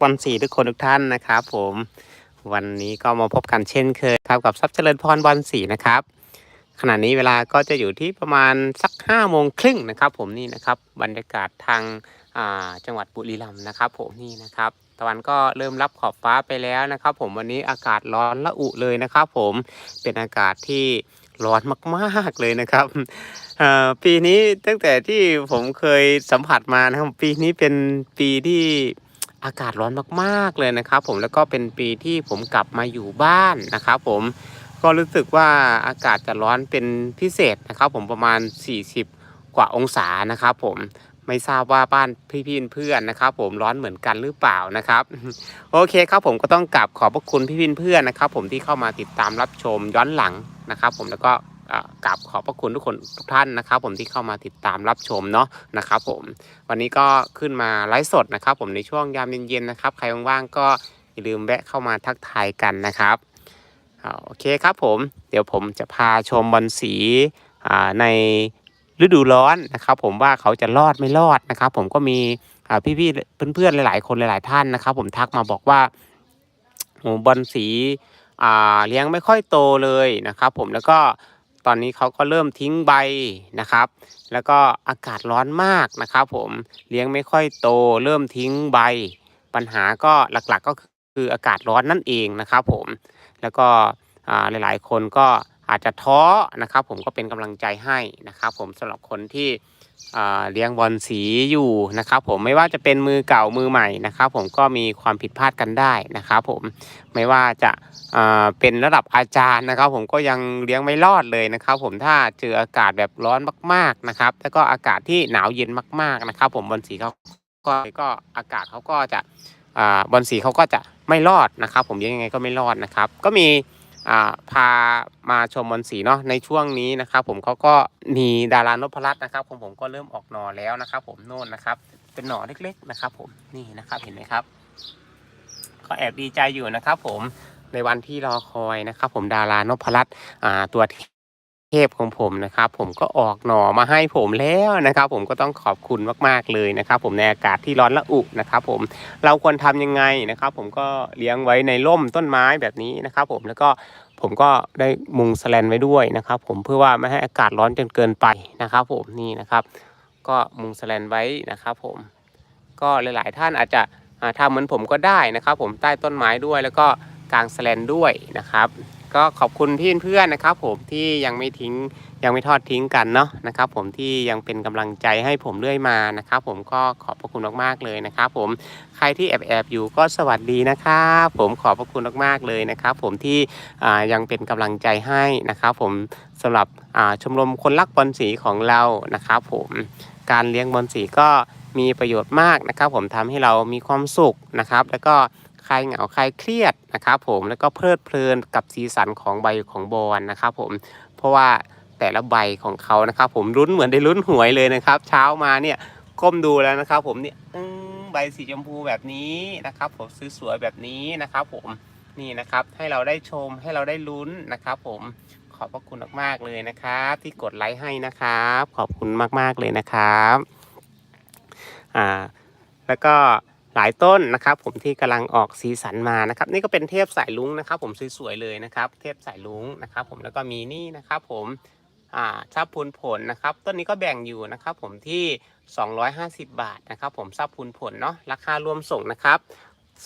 บอลสีทุกคนทุกท่านนะครับผมวันนี้ก็มาพบกันเช่นเคยครับกับทรัพย์เจริญพรบอลสีนะครับขณะนี้เวลาก็จะอยู่ที่ประมาณสัก5้าโมงครึ่งนะครับผมนี่นะครับบรรยากาศทางาจังหวัดบุรีรัมย์นะครับผมนี่นะครับตะวันก็เริ่มรับขอบฟ้าไปแล้วนะครับ ผมวันนี้อากาศร้อนละอุเลยนะครับ ผมเป็นอากาศที่ร้อนมากๆเลยนะครับปีนี้ตั้งแต่ที่ผมเคยสัมผัสมานะครับปีนี้เป็นปีที่ อากาศร้อนมากๆเลยนะครับ ผมแล้วก็เป็นปีที่ผมกลับมาอยู่บ้านนะครับผมก็รู้สึกว่าอากาศจะร้อนเป็นพิเศษนะครับ ผมประมาณ 40 กว่าองศานะครับ ผมไม่ทราบว่าบ้านพี่ๆเพื่อนนะครับ ผมร้อนเหมือนกันหรือเปล่านะครับ โอเคครับผมก็ต้องกราบขอบพระคุณพี่ๆเพื่อนนะครับ ผมที่เข้ามาติดตามรับชมย้อนหลังนะครับ ผมแล้วก็ กราบขอบพระคุณทุกคนทุกท่านนะครับ ผมที่เข้ามาติดตามรับชมเนาะนะครับผมวันนี้ก็ขึ้นมาไลฟ์สดนะครับ ผมในช่วงยามเย็นๆนะครับใครว่างๆก็อย่าลืมแวะเข้ามาทักทายกันนะครับโอเคครับผมเดี๋ยวผมจะพาชมบอลสีในฤดูร้อนนะครับ ผมว่าเขาจะรอดไม่รอดนะครับ ผมก็มีพี่ๆเพื่อนๆหลาย ๆ คนหลาย ๆ ท่านนะครับ ผมทักมาบอกว่าบอลสีเลี้ยงไม่ค่อยโตเลยนะครับ ผมแล้วก็ ตอนนี้เขาก็เริ่มทิ้งใบนะครับ แล้วก็อากาศร้อนมากนะครับ ผมเลี้ยงไม่ค่อยโต เริ่มทิ้งใบ ปัญหาก็หลักๆก็คืออากาศร้อนนั่นเองนะครับ ผมแล้วก็หลายๆ คนก็อาจจะท้อนะครับ ผมก็เป็นกำลังใจให้นะครับ ผมสำหรับคนที่ เลี้ยงบอลสีอยู่นะครับผมไม่ว่าจะเป็นมือเก่ามือใหม่นะครับผมก็มีความผิดพลาดกันได้นะครับผมไม่ว่าจะเป็นระดับอาจารย์นะครับ ผมก็ยังเลี้ยงไม่รอดเลยนะครับ ผมถ้าเจออากาศแบบร้อนมากๆนะครับ แล้วก็อากาศที่หนาวเย็นมาก ๆนะครับ ผมบอลสีเขาก็ก็อากาศเขาก็จะอบอลสีเขาก็จะไม่รอดนะครับ ผมเลี้ยงยังไงก็ไม่รอดนะครับ ก็มี พามาชมบอลสีเนาะในช่วงนี้นะครับผมเขาก็มีดารานพรัตน์นะครับของผมก็เริ่มออกหน่อแล้วนะครับ ผมโน่นนะครับ เป็นหน่อเล็กๆนะครับ ผมนี่นะครับเห็นไหมครับ ก็แอบดีใจอยู่นะครับ ผมในวันที่รอคอยนะครับ ผมดารานพรัตน์อ่าตัว เทพของผมนะครับ ผมก็ออกหน่อมาให้ผมแล้วนะครับ ผมก็ต้องขอบคุณมากๆเลยนะครับ ผมในอากาศที่ร้อนละอุนะครับ ผมเราควรทำยังไงนะครับ ผมก็เลี้ยงไว้ในร่มต้นไม้แบบนี้นะครับ ผมแล้วก็ผมก็ได้มุงสแลนไว้ด้วยนะครับ ผมเพื่อว่าไม่ให้อากาศร้อนจนเกินไปนะครับ ผมนี่นะครับ ก็มุงสแลนไว้นะครับ ผมก็หลาย ๆ ท่านอาจจะอ่าทำเหมือนผมก็ได้นะครับ ผมใต้ต้นไม้ด้วยแล้วก็กลางสแลนด้วยนะครับ ก็ขอบคุณพี่เพื่อนนะครับ ผมที่ยังไม่ทิ้งยังไม่ทอดทิ้งกันเนาะนะครับ ผมที่ยังเป็นกำลังใจให้ผมเรื่อยมานะครับ ผมก็ขอบพระคุณมากๆเลยนะครับ ผมใครที่แอบแอบอยู่ก็สวัสดีนะครับผมขอบพระคุณมากๆเลยนะครับ ผมที่ยังเป็นกำลังใจให้นะครับ ผมสำหรับชมรมคนรักบอลสีของเรานะครับ ผมการเลี้ยงบอลสีก็มีประโยชน์มากนะครับ ผมทำให้เรามีความสุขนะครับ แล้วก็ ลายเหงาคลายเครียดนะครับผมแล้วก็เพลิดเพลินกับสีสันของใบของบอลนะครับผมเพราะว่าแต่ละใบของเขานะครับ ผมลุ้นเหมือนได้ลุ้นหวยเลยนะครับ เช้ามาเนี่ยก้มดูแล้วนะครับ ผมเนี่ยใบสีชมพูแบบนี้นะครับ ผมสวยๆแบบนี้นะครับ ผมนี่นะครับให้เราได้ชมให้เราได้ลุ้นนะครับ ผมขอบพระคุณมากๆเลยนะครับ ที่กดไลค์ให้นะครับ ขอบคุณมากๆเลยนะครับอ่าแล้วก็ หลายต้นนะครับ ผมที่กำลังออกสีสันมานะครับ นี่ก็เป็นเทพสายลุงนะครับ ผมสวยๆเลยนะครับ เทพสายลุงนะครับ ผมแล้วก็มีนี่นะครับ ผมอ่าทรัพย์พูนผลนะครับ ต้นนี้ก็แบ่งอยู่นะครับ ผมที่ 250 บาทนะครับ ผมทรัพย์พูนผลเนาะราคารวมส่งนะครับ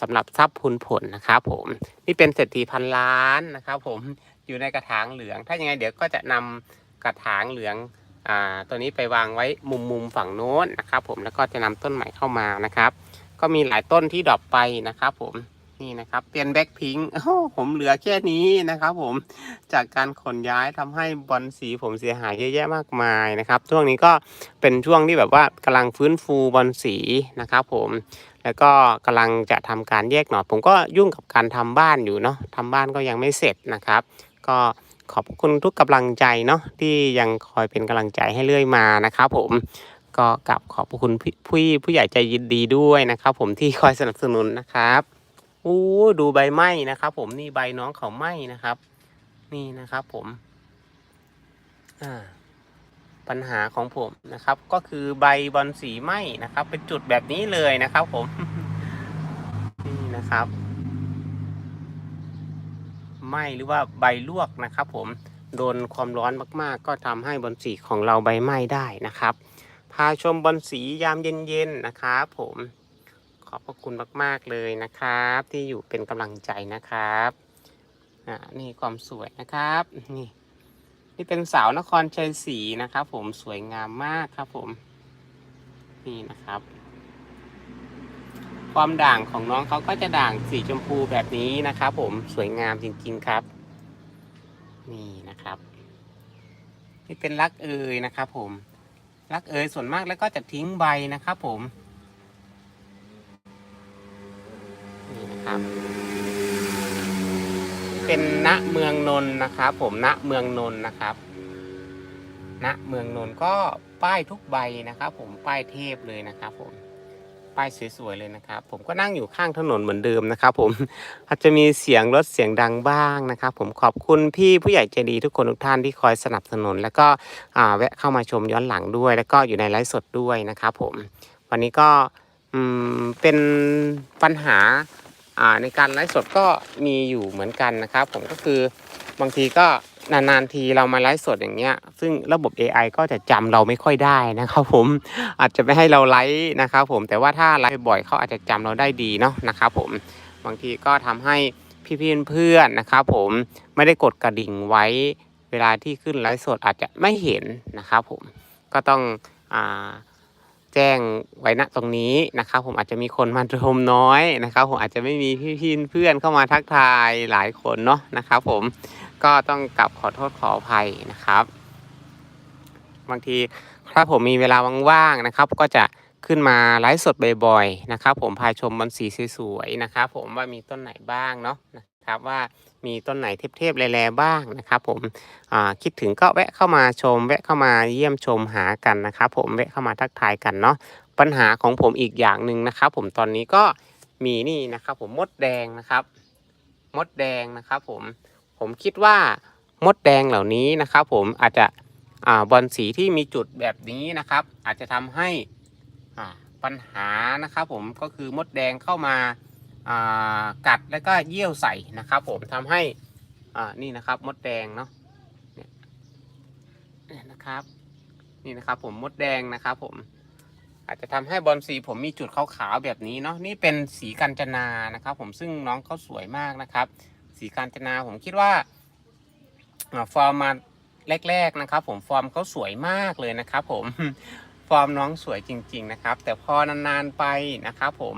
สำหรับทรัพย์พูนผลนะครับ ผมนี่เป็นเศรษฐีพันล้านนะครับ ผมอยู่ในกระถางเหลือง ถ้ายังไงเดี๋ยวก็จะนำกระถางเหลืองอ่าตัวนี้ไปวางไว้มุมมุมฝั่งโน้นนะครับ ผมแล้วก็จะนำต้นใหม่เข้ามานะครับ ก็มีหลายต้นที่ดรอปไปนะครับผมนี่นะครับเปลี่ยนแบ็คพิงค์ผมเหลือแค่นี้นะครับผมจากการขนย้ายทำให้บอลสีผมเสียหายเยอะแยะมากมายนะครับช่วงนี้ก็เป็นช่วงที่แบบว่ากำลังฟื้นฟูบอลสีนะครับผมแล้วก็กำลังจะทำการแยกหน่อผมก็ยุ่งกับการทำบ้านอยู่เนาะทำบ้านก็ยังไม่เสร็จนะครับ ก็ขอบคุณทุกกำลังใจเนาะที่ยังคอยเป็นกำลังใจให้เรื่อยมานะครับผม ก็กลับขอบคุณพี่ผู้ผู้ใหญ่ใจยินดีด้วยนะครับ ผมที่คอยสนับสนุนนะครับอู้ดูใบไม้นะครับ ผมนี่ใบน้องเขาไหม้นะครับ นี่นะครับ ผมอ่าปัญหาของผมนะครับ ก็คือใบบอลสีไหม้นะครับ เป็นจุดแบบนี้เลยนะครับ ผม นี่นะครับไหมหรือว่าใบลวกนะครับ ผมโดนความร้อนมาก ๆ ก็ทำให้บอนสีของเราใบไหม้ได้นะครับ พาชมบอนสียามเย็นๆนะครับผมขอบพระคุณมาก ๆ เลยนะครับ ที่อยู่เป็นกำลังใจนะครับอ่านี่ความสวยนะครับ นี่ นี่เป็นสาวนครชัยศรีนะครับผมสวยงามมากครับผม นี่นะครับ ความด่างของน้องเขาก็จะด่างสีชมพูแบบนี้นะครับผมสวยงามจริง ๆครับ นี่นะครับ นี่เป็นรักเอยนะครับผม รักเอยส่วนมากแล้วก็จะทิ้งใบนะครับผม นี่นะครับ เป็นณเมืองนนท์นะครับผมณเมืองนนท์นะครับณเมืองนนท์ก็ป้ายทุกใบนะครับ ผมป้ายเทพเลยนะครับผม ป้ายสวยๆเลยนะครับ ผมก็นั่งอยู่ข้างถนนเหมือนเดิมนะครับ ผมอาจจะมีเสียงรถเสียงดังบ้างนะครับ ผมขอบคุณพี่ผู้ใหญ่ใจดีทุกคนทุกท่านที่คอยสนับสนุน แล้วก็แวะเข้ามาชมย้อนหลังด้วย แล้วก็อยู่ในไลฟ์สดด้วยนะครับ ผมวันนี้ก็เป็นปัญหาอ่าในการไลฟ์สดก็มีอยู่เหมือนกันนะครับ ผมก็คือบางทีก็ นานๆทีเรามาไลฟ์สดอย่างเงี้ย ซึ่งระบบ AI ก็จะจำเราไม่ค่อยได้นะครับผมอาจจะไม่ให้เราไลฟ์นะครับผมแต่ว่าถ้าไลฟ์บ่อยเขาอาจจะจำเราได้ดีเนาะนะครับผมบางทีก็ทำให้พี่ๆเพื่อนๆนะครับผมไม่ได้กดกระดิ่งไว้เวลาที่ขึ้นไลฟ์สดอาจจะไม่เห็นนะครับผมก็ต้องอาแจ้งไว้ณตรงนี้นะครับผมอาจจะมีคนมาชมน้อยนะครับผมอาจจะไม่มีพี่ๆเพื่อนเข้ามาทักทายหลายคนเนาะนะครับผม ก็ต้องกลับขอโทษขออภัยนะครับ บางทีถ้าผมมีเวลาว่างๆนะครับ ก็จะขึ้นมาไลฟ์สดบ่อยๆนะครับ ผมพาชมบอนสีสวยๆนะครับ ผมว่ามีต้นไหนบ้างเนาะนะครับว่ามีต้นไหนเทพๆแลๆบ้างนะครับ ผมคิดถึงก็แวะเข้ามาชม แวะเข้ามาเยี่ยมชมหากันนะครับ ผมแวะเข้ามาทักทายกันเนาะปัญหาของผมอีกอย่างหนึ่งนะครับ ผมตอนนี้ก็มีนี่นะครับ ผมมดแดงนะครับ มดแดงนะครับ ผม ผมคิดว่ามดแดงเหล่านี้นะครับผมอาจจะอ่าบอลสีที่มีจุดแบบนี้นะครับ อาจจะทำให้ปัญหานะครับผมก็คือมดแดงเข้ามากัดแล้วก็เยี่ยวใส่นะครับ ผมทำให้นี่นะครับมดแดงเนาะนี่ยเนี่ยนะครับ นี่นะครับผมมดแดงนะครับผมอาจจะทำให้บอลสีผมมีจุดขาวๆแบบนี้เนาะนี่เป็นสีกัญจนานะครับ ผมซึ่งน้องเขาสวยมากนะครับ สีกัญจนา ผมคิดว่าฟอร์มมาแรกๆนะครับ ผมฟอร์มเขาสวยมากเลยนะครับ ผมฟอร์มน้องสวยจริง ๆ นะครับ แต่พอนานๆไปนะครับ ผม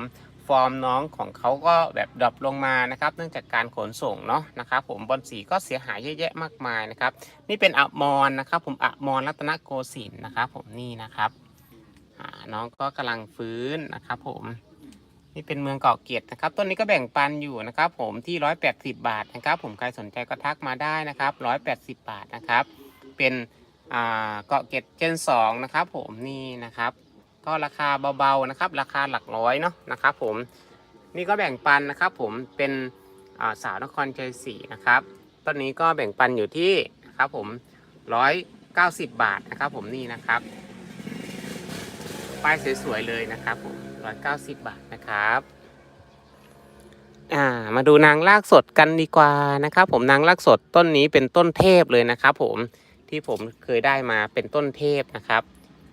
ฟอร์มน้องของเขาก็แบบดรอปลงมานะครับ เนื่องจากการขนส่งเนาะนะครับ ผมบอลสีก็เสียหายเยอะแยะมากมายนะครับ นี่เป็นอะมอนนะครับ ผมอะมอนรัตนโกสินทร์นะครับ ผมนี่นะครับน้องก็กำลังฟื้นนะครับ ผม นี่เป็นเมืองเกาะเกียรตินะครับต้นนี้ก็แบ่งปันอยู่นะครับ ผมที่ร้อยแปดสิบาทนะครับ ผมใครสนใจก็ทักมาได้นะครับร้อยแปดสิบาทนะครับ เป็นอ่าเกาะเกร็ดเจนสองนะครับ ผมนี่นะครับ ก็ราคาเบาๆนะครับ ราคาหลักร้อยเนาะนะครับ ผมนี่ก็แบ่งปันนะครับ ผมเป็นาสาวนครชัยศรีนะครับต้นนี้ก็แบ่งปันอยู่ที่นะครับ ผมร้อยเก้าสิบบาทนะครับ ผมนี่นะครับ ป้ายสวยๆเลยนะครับผม ร้อยเก้าสิบาทนะครับ อ่า มาดูนางลากสดกันดีกว่านะครับผมนางลากสดต้นนี้เป็นต้นเทพเลยนะครับผมที่ผมเคยได้มาเป็นต้นเทพนะครับ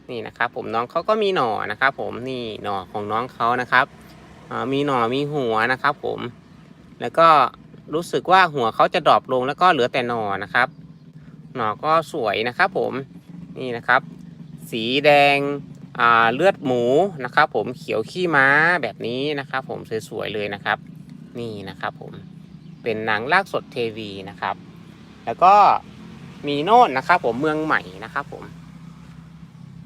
นี่นะครับ ผมน้องเขาก็มีหน่อนะครับ ผมนี่หน่อของน้องเขานะครับมีหน่อมีหัวนะครับ ผม แล้วก็รู้สึกว่าหัวเขาจะดรอปลงแล้วก็เหลือแต่หน่อนะครับ หน่อก็สวยนะครับ ผมนี่นะครับ สีแดง เลือดหมูนะครับ ผมเขียวขี้ม้าแบบนี้นะครับ ผมสวยๆเลยนะครับ นี่นะครับ ผมเป็นหนังลากสดเทวีนะครับ แล้วก็มีโน่นนะครับ ผมเมืองใหม่นะครับ ผม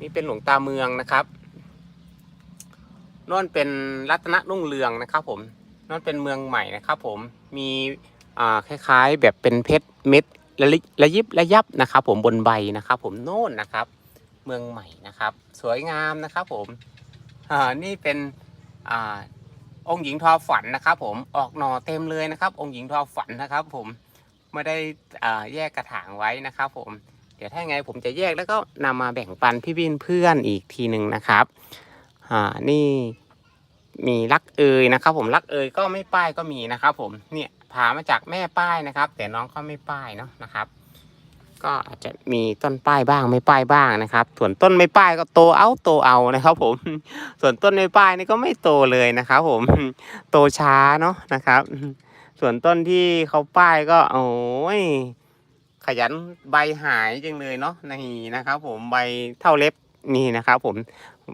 นี่เป็นหลวงตาเมืองนะครับโน่นเป็นรัตนรุ่งเรืองนะครับ ผมโน่นเป็นเมืองใหม่นะครับ ผมมีคล้ายๆ แบบเป็นเพชรเม็ดระลิระยิบระยับนะครับ ผมบนใบนะครับ ผมโน่นนะครับ เมืองใหม่นะครับ สวยงามนะครับผมอ่านี่เป็นอ่าองค์หญิงทอฝันนะครับ ผมออกหน่อเต็มเลยนะครับ องค์หญิงทอฝันนะครับ ผมไม่ได้อ่าแยกกระถางไว้นะครับ ผมเดี๋ยวถ้าไงผมจะแยกแล้วก็นำมาแบ่งปันพี่บินเพื่อนอีกทีหนึ่งนะครับอ่านี่มีรักเอยนะครับ ผมรักเอยก็ไม่ป้ายก็มีนะครับ ผมเนี่ยพามาจากแม่ป้ายนะครับ แต่น้องเขาไม่ป้ายเนาะนะครับ ก็อาจจะมีต้นป้ายบ้างไม่ป้ายบ้างนะครับ ส่วนต้นไม่ป้ายก็โตเอาโตเอานะครับ ผม ส่วนต้นไม่ป้ายนี่ก็ไม่โตเลยนะครับ ผม โตช้าเนาะนะครับ ส่วนต้นที่เขาป้ายก็โอ้ยขยันใบหายจังเลยเนาะนี่นะครับ ผมใบเท่าเล็บนี่นะครับ ผม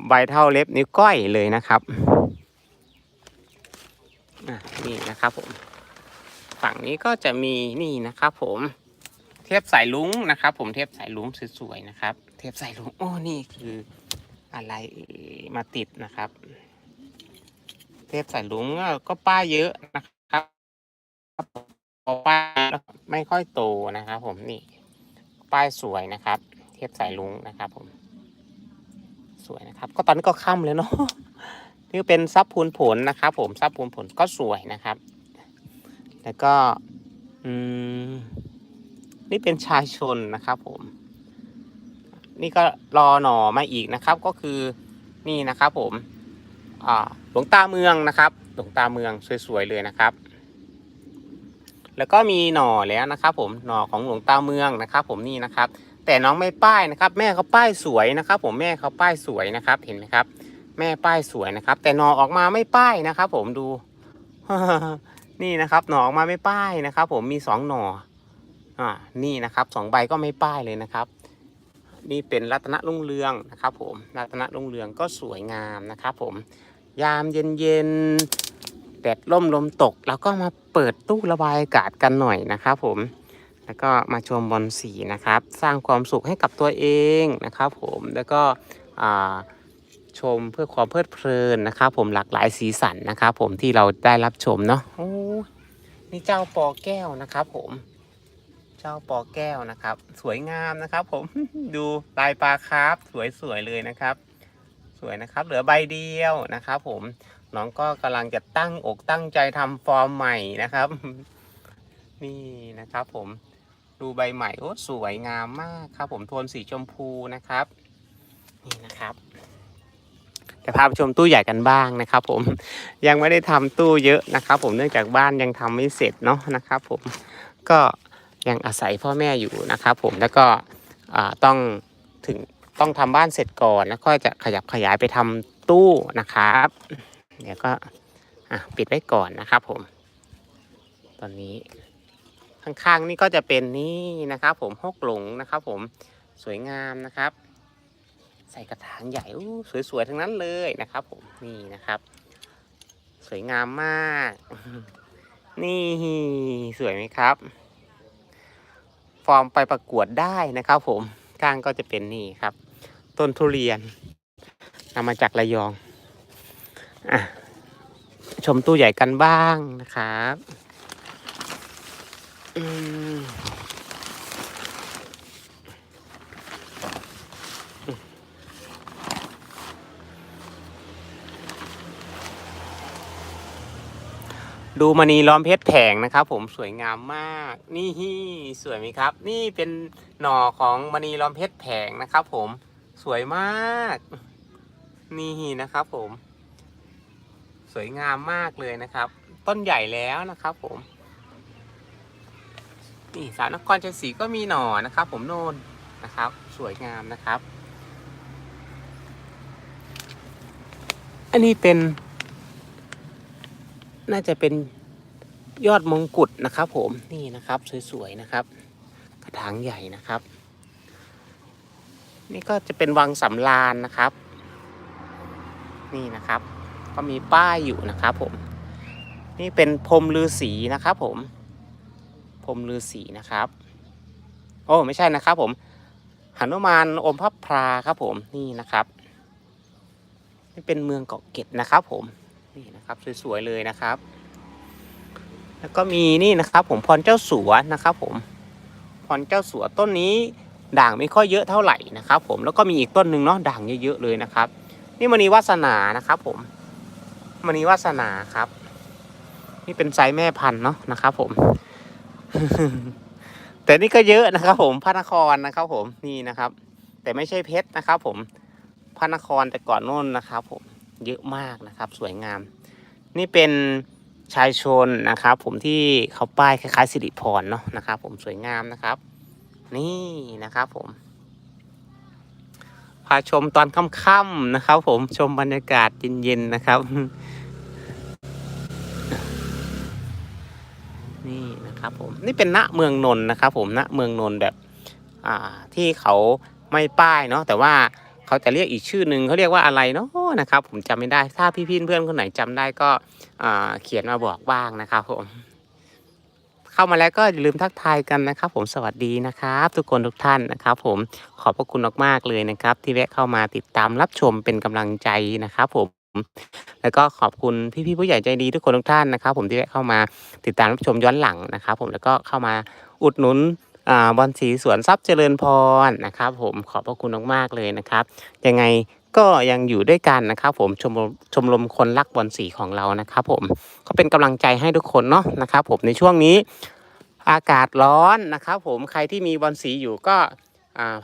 ใบเท่าเล็บนิ้วก้อยเลยนะครับนี่นะครับ ผม ฝั่งนี้ก็จะมีนี่นะครับ ผม เทปสายลุงนะครับ ผมเทปสายลุงสวยๆนะครับ เทปสายลุงโอ้นี่คืออะไรมาติดนะครับ เทปสายลุงก็ป้ายเยอะนะครับพอป้ายแล้วไม่ค่อยโตนะครับ ผมนี่ ป้ายสวยนะครับ เทปสายลุงนะครับ ผม สวยนะครับ ก็ตอนนี้ก็ค่ำแล้วเนาะนี่เป็นซับพูนผลนะครับ ผมซับพูนผลก็สวยนะครับ แล้วก็ อืม นี่เป็นชายชนนะครับผม นี่ก็รอหน่อมาอีกนะครับ ก็คือนี่นะครับ ผมหลวงตาเมืองนะครับ หลวงตาเมืองสวยๆเลยนะครับ แล้วก็มีหน่อแล้วนะครับ ผมหน่อของหลวงตาเมืองนะครับ ผมนี่นะครับ แต่น้องไม่ป้ายนะครับ แม่เขาป้ายสวยนะครับ ผมแม่เขาป้ายสวยนะครับ เห็นไหมครับ แม่ป้ายสวยนะครับ แต่หน่อออกมาไม่ป้ายนะครับ ผมดูนี่นะครับ หน่อออกมาไม่ป้ายนะครับ ผมมีสองหน่อ อ่านี่นะครับสองใบก็ไม่ป้ายเลยนะครับ นี่เป็นรัตนรุ่งเรืองนะครับผมรัตนรุ่งเรืองก็สวยงามนะครับผมยามเย็นๆแดดร่มลมตกเราก็มาเปิดตู้ระบายอากาศกันหน่อยนะครับผมแล้วก็มาชมบอลสีนะครับ สร้างความสุขให้กับตัวเองนะครับผมแล้วก็ชมเพื่อความเพลิดเพลินนะครับ ผมหลากหลายสีสันนะครับ ผมที่เราได้รับชมเนาะโอ้นี่เจ้าปอแก้วนะครับผม เจ้าปอแก้วนะครับ สวยงามนะครับผม ดูลายปลาคร์ฟสวยๆเลยนะครับ สวยนะครับ เหลือใบเดียวนะครับ ผมน้องก็กำลังจะตั้งอกตั้งใจทำฟอร์มใหม่นะครับ นี่นะครับผมดูใบใหม่โอ้สวยงามมากครับ ผมโทนสีชมพูนะครับนี่นะครับจะพาไปชมตู้ใหญ่กันบ้างนะครับ ผมยังไม่ได้ทำตู้เยอะนะครับ ผมเนื่องจากบ้านยังทำไม่เสร็จเนาะนะครับ ผมก็ ยังอาศัยพ่อแม่อยู่นะครับผมแล้วก็ต้องถึงต้องทำบ้านเสร็จก่อนแล้วก็จะขยับขยายไปทำตู้นะครับเดี๋ยวก็ปิดไว้ก่อนนะครับผม ตอนนี้ข้างๆนี่ก็จะเป็นนี่นะครับ ผมฮกหลงนะครับ ผมสวยงามนะครับ ใส่กระถางใหญ่สวยๆทั้งนั้นเลยนะครับ ผมนี่นะครับ สวยงามมาก นี่สวยไหมครับ ฟอร์มไปประกวดได้นะครับ ผมก้างก็จะเป็นนี่ครับ ต้นทุเรียนนำมาจากระยองอะชมตู้ใหญ่กันบ้างนะครับ อืม ดูมณีล้อมเพชรแผงนะครับ ผมสวยงามมากนี่สวยไหมครับ นี่เป็นหน่อของมณีล้อมเพชรแผงนะครับ ผมสวยมาก นี่นะครับผม สวยงามมากเลยนะครับ ต้นใหญ่แล้วนะครับผม นี่สาวนครชัยศรีก็มีหน่อนะครับ ผมโน่นนะครับ สวยงามนะครับ อันนี้เป็น น่าจะเป็นยอดมงกุฎนะครับ ผมนี่นะครับสวยๆนะครับ กระถางใหญ่นะครับ นี่ก็จะเป็นวังสำรานนะครับ นี่นะครับ ก็มีป้ายอยู่นะครับผม นี่เป็นพรมฤาษีนะครับผมพรมฤาษีนะครับ โอ้ไม่ใช่นะครับ ผมหนุมานอมพระพราครับผมนี่นะครับ นี่เป็นเมืองเกาะเก็ดนะครับผม นี่นะครับสวยๆเลยนะครับ แล้วก็มีนี่นะครับผมพรเจ้าสัวนะครับผมพรเจ้าสัวต้นนี้ด่างไม่ค่อยเยอะเท่าไหร่นะครับ ผมแล้วก็มีอีกต้นหนึ่งเนาะด่างเยอะๆเลยนะครับ นี่มณีวาสนานะครับ ผมมณีวาสนาครับ นี่เป็นไซส์แม่พันธุ์เนาะนะครับ ผม แต่นี่ก็เยอะนะครับ ผมพระนครนะครับ ผมนี่นะครับ แต่ไม่ใช่เพชรนะครับ ผมพระนครแต่ก่อนโน่นนะครับ ผม เยอะมากนะครับ สวยงาม นี่เป็นชายชนนะครับ ผมที่เขาป้ายคล้ายๆสิริพรเนาะนะครับ ผมสวยงามนะครับ นี่นะครับผมพาชมตอนค่ำๆนะครับ ผมชมบรรยากาศเย็นๆนะครับ นี่นะครับผมนี่เป็นณเมืองนนท์นะครับ ผมณเมืองนนท์แบบ อ่าที่เขาไม่ป้ายเนาะแต่ว่า เขาจะเรียกอีกชื่อหนึ่งเขาเรียกว่าอะไรเนาะนะครับ ผมจำไม่ได้ถ้าพี่พี่เพื่อนคนไหนจำได้ก็เขียนมาบอกบ้างนะครับผมเข้ามาแล้วก็อย่าลืมทักทายกันนะครับ ผมสวัสดีนะครับ ทุกคนทุกท่านนะครับ ผมขอบพระคุณมากๆเลยนะครับ ที่แวะเข้ามาติดตามรับชมเป็นกำลังใจนะครับ ผมแล้วก็ขอบคุณพี่ๆผู้ใหญ่ใจดีทุกคนทุกท่านนะครับ ผมที่แวะเข้ามาติดตามรับชมย้อนหลังนะครับ ผมแล้วก็เข้ามาอุดหนุน บอลสีสวนทรัพย์เจริญพรนะครับ ผมขอบพระคุณมากๆเลยนะครับ ยังไงก็ยังอยู่ด้วยกันนะครับ ผมชมรมชมรมคนรักบอลสีของเรานะครับผมก็เป็นกำลังใจให้ทุกคนเนาะนะครับ ผมในช่วงนี้อากาศร้อนนะครับ ผมใครที่มีบอลสีอยู่ก็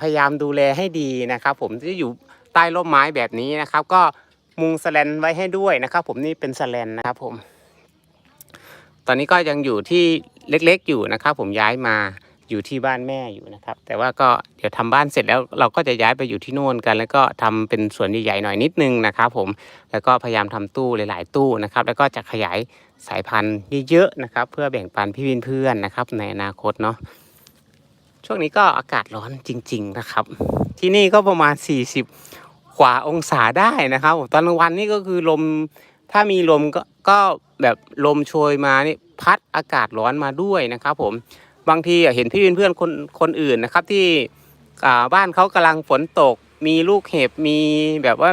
พยายามดูแลให้ดีนะครับ ผมที่อยู่ใต้ร่มไม้แบบนี้นะครับ ก็มุงสแลนไว้ให้ด้วยนะครับ ผมนี่เป็นสแลนนะครับผม ตอนนี้ก็ยังอยู่ที่เล็กๆอยู่นะครับ ผมย้ายมา อยู่ที่บ้านแม่อยู่นะครับ แต่ว่าก็เดี๋ยวทำบ้านเสร็จแล้วเราก็จะย้ายไปอยู่ที่โน่นกัน แล้วก็ทำเป็นสวนใหญ่ๆหน่อยนิดนึงนะครับผมแล้วก็พยายามทำตู้หลาย ๆ ตู้นะครับ แล้วก็จะขยายสายพันธุ์เยอะๆนะครับ เพื่อแบ่งปันพี่เพื่อนๆนะครับ ในอนาคตเนาะช่วงนี้ก็อากาศร้อนจริง ๆนะครับ ที่นี่ก็ประมาณ 40 กว่าองศาได้นะครับตอนกลางวันนี่ก็คือลมถ้ามีลมก็ก็แบบลมโชยมานี่พัดอากาศร้อนมาด้วยนะครับ ผม บางทีเห็นพี่เพื่อนคนคนอื่นนะครับ ที่บ้านเขากำลังฝนตก มีลูกเห็บมีแบบว่า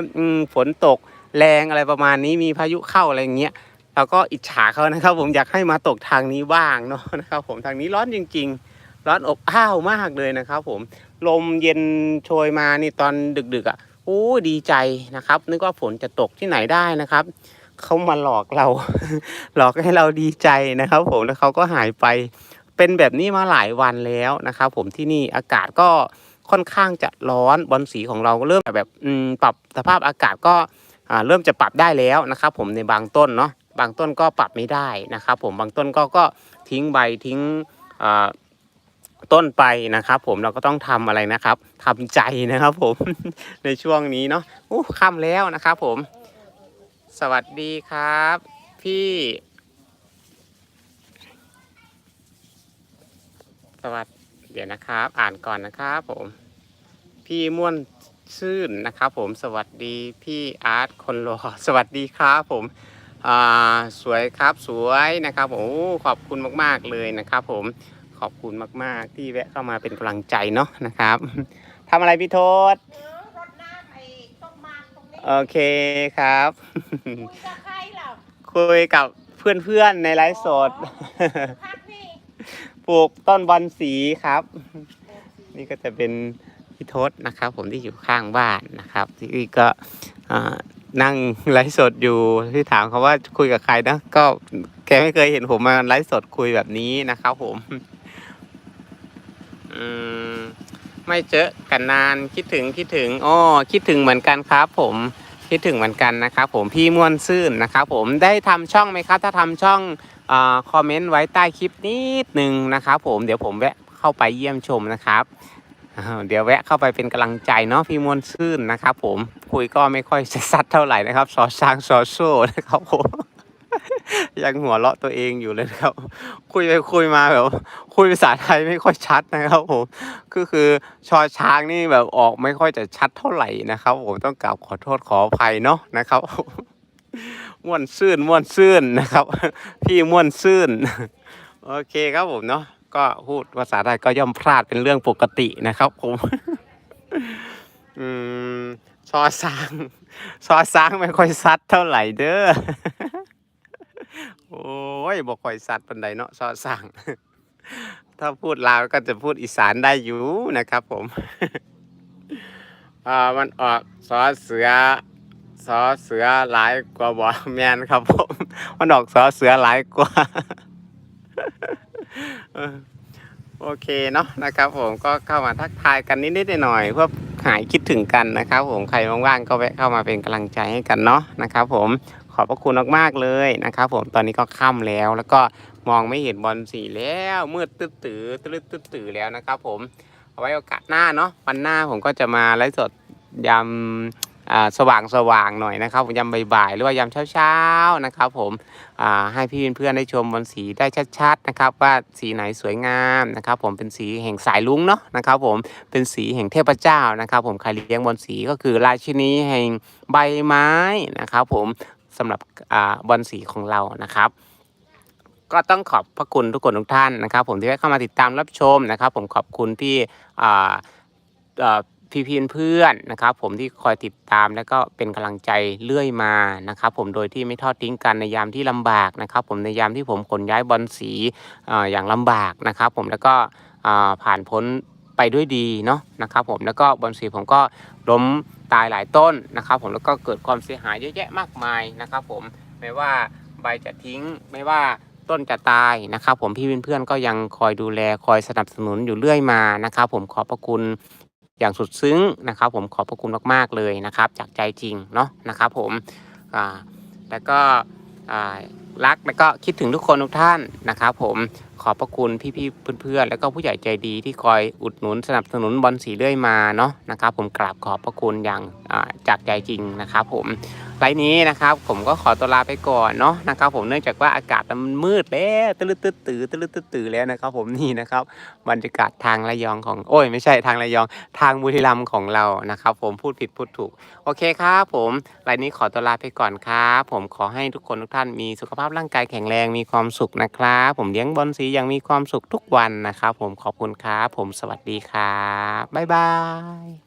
ฝนตกแรงอะไรประมาณนี้มีพายุเข้าอะไรอย่างเงี้ยเราก็อิจฉาเขานะครับ ผมอยากให้มาตกทางนี้บ้างเนาะนะครับ ผมทางนี้ร้อนจริง ๆ ร้อนอบอ้าวมากเลยนะครับ ผมลมเย็นโชยมานี่ตอนดึกๆอะโอ้ดีใจนะครับ นึกว่าฝนจะตกที่ไหนได้นะครับเขามาหลอกเรา หลอกให้เราดีใจนะครับ ผมแล้วเขาก็หายไป เป็นแบบนี้มาหลายวันแล้วนะครับผมที่นี่อากาศก็ค่อนข้างจะร้อนบอลสีของเราก็เริ่มแบบปรับสภาพอากาศก็เริ่มจะปรับได้แล้วนะครับผมในบางต้นเนาะบางต้นก็ปรับไม่ได้นะครับผมบางต้นก็ก็ทิ้งใบทิ้งต้นไปนะครับ ผมเราก็ต้องทำอะไรนะครับทำใจนะครับผมในช่วงนี้เนาะอู้ค่ำแล้วนะครับผม สวัสดีครับ พี่ วัสดีเดี๋ยวนะครับ อ่านก่อนนะครับผม พี่ม่วนชื่นนะครับ ผมสวัสดีพี่อาร์ตคนรอสวัสดีครับผมอ่าสวยครับสวยนะครับผมโอ้ขอบคุณมากๆเลยนะครับ ผมขอบคุณมาก ๆ ที่แวะเข้ามาเป็นกำลังใจเนาะนะครับทำอะไรพี่โทษเดี๋ยวรดน้ำไอ้ต้นไม้ตรงนี้โอเคครับคุยกับใครเหล่าคุยกับเพื่อนๆในไลฟ์สดพักนี่ ปลูกต้นบอนสีครับ นี่ก็จะเป็นพี่ทศนะครับ ผมที่อยู่ข้างบ้านนะครับที่ก็นั่งไลฟ์สดอยู่ที่ถามเขาว่าคุยกับใครนะก็แกไม่เคยเห็นผมมาไลฟ์สดคุยแบบนี้นะครับ ผมอืมไม่เจอกันนานคิดถึงคิดถึงอ้อคิดถึงเหมือนกันครับ ผมคิดถึงเหมือนกันนะครับ ผมพี่ม่วนซื่นนะครับ ผมได้ทำช่องไหมครับ ถ้าทำช่อง คอมเมนต์ไว้ใต้คลิปนิดหนึ่งนะครับผมเดี๋ยวผมแวะเข้าไปเยี่ยมชมนะครับเดี๋ยวแวะเข้าไปเป็นกำลังใจเนาะพี่มวลซื่นนะครับ ผมคุยก็ไม่ค่อยจะซัดเท่าไหร่นะครับซอช้างซอโซ่นะครับผมยังหัวเราะตัวเองอยู่เลยครับ คุยไปคุยมาแบบคุยภาษาไทยไม่ค่อยชัดนะครับผมก็คือชอช้างนี่แบบออกไม่ค่อยจะชัดเท่าไหร่นะครับ ผมต้องกราบขอโทษขออภัยเนาะนะครับม่ วนซื่นม่วนซื่นนะครับ พี่ม่วนซื่น โอเคครับผมเนาะก็พูดภาษาไทยก็ย่อมพลาดเป็นเรื่องปกตินะครับ ผมอืมซอสางซอสางไม่ค่อยซัดเท่าไหร่เด้อโอ้ยบอกค่อยซัดปันใดเนาะซอสางถ้าพูดลาวก็จะพูดอีสานได้อยู่นะครับ ผมอ่ามันออกซอเสือ ซอเสือหลายกว่าบ่แมนครับผมมันออกซอเสือหลายกว่าโอเคเนาะนะครับผมก็เข้ามาทักทายกันนิดๆหน่อยๆเพื่อหายคิดถึงกันนะครับ ผมใครว่างๆก็แวะเข้ามาเป็นกำลังใจให้กันเนาะนะครับ ผมขอบพระคุณมากๆเลยนะครับ ผมตอนนี้ก็ค่ำแล้ว แล้วก็มองไม่เห็นบอลสีแล้วมืดตื้อตื้อตื้อตื้อตื้อแล้วนะครับ ผมเอาไว้โอกาสหน้าเนาะวันหน้าผมก็จะมาไลฟ์สดยามอ่า สว่างสว่างหน่อยนะครับยามบ่ายๆหรือว่ายามเช้าๆนะครับ ผมให้พี่เพื่อนๆได้ชมบนสีได้ชัดๆนะครับ ว่าสีไหนสวยงามนะครับ ผมเป็นสีแห่งสายลุงเนาะนะครับ ผมเป็นสีแห่งเทพเจ้านะครับ ผมใครเลี้ยงบนสีก็คือราชินีแห่งใบไม้นะครับ ผมสำหรับบอลสีของเรานะครับก็ต้องขอบพระคุณทุกคนทุกท่านนะครับ ผมที่ได้เข้ามาติดตามรับชมนะครับ ผมขอบคุณที่ พี่พีเพื่อนนะครับผมที่คอยติดตามแล้วก็เป็นกำลังใจเรื่อยมานะครับผมโดยที่ไม่ทอดทิ้งกันในยามที่ลำบากนะครับผมในยามที่ผมขนย้ายบอลสีอย่างลำบากนะครับผมแล้วก็ผ่านพ้นไปด้วยดีเนาะนะครับผมแล้วก็บอลสีผมก็ล้มตายหลายต้นนะครับผมแล้วก็เกิดความเสียหายเยอะแยะมากมายนะครับผมไม่ว่าใบจะทิ้งไม่ว่าต้นจะตายนะครับผมพี่เพื่อนๆก็ยังคอยดูแลคอยสนับสนุนอยู่เรื่อยมานะครับผมขอบพระคุณ อย่างสุดซึ้งนะครับ ผมขอบพระคุณมากๆเลยนะครับ จากใจจริงเนาะนะครับ ผมอ่าแล้วก็อ่า รักแล้วก็คิดถึงทุกคนทุกท่านนะครับผมขอบพระคุณพี่ๆเพื่อนๆ แล้วก็ผู้ใหญ่ใจดีที่คอยอุดหนุนสนับสนุนบอลสีเรื่อยมาเนาะนะครับผมกราบขอบพระคุณอย่างจากใจจริงนะครับผมไลน์นี้นะครับผมก็ขอตัวลาไปก่อนเนาะนะครับผมเนื่องจากว่าอากาศมันมืดแล้วตื้อตื้อตื้อตื้อตื้อตื้อแล้วนะครับผมนี่นะครับบรรยากาศทางระยองของโอ้ยไม่ใช่ทางระยองทางบุรีรัมย์ของเรานะครับผมพูดผิดพูดถูกโอเคครับผมรายนี้ขอตัวลาไปก่อนครับผมขอให้ทุกคนทุกท่านมีสุขภาพพร่างกายแข็งแรงมีความสุขนะครับผมเลี้ยงบอลสีอย่างมีความสุขทุกวันนะครับผมขอบคุณครับผมสวัสดีครับบ๊ายบาย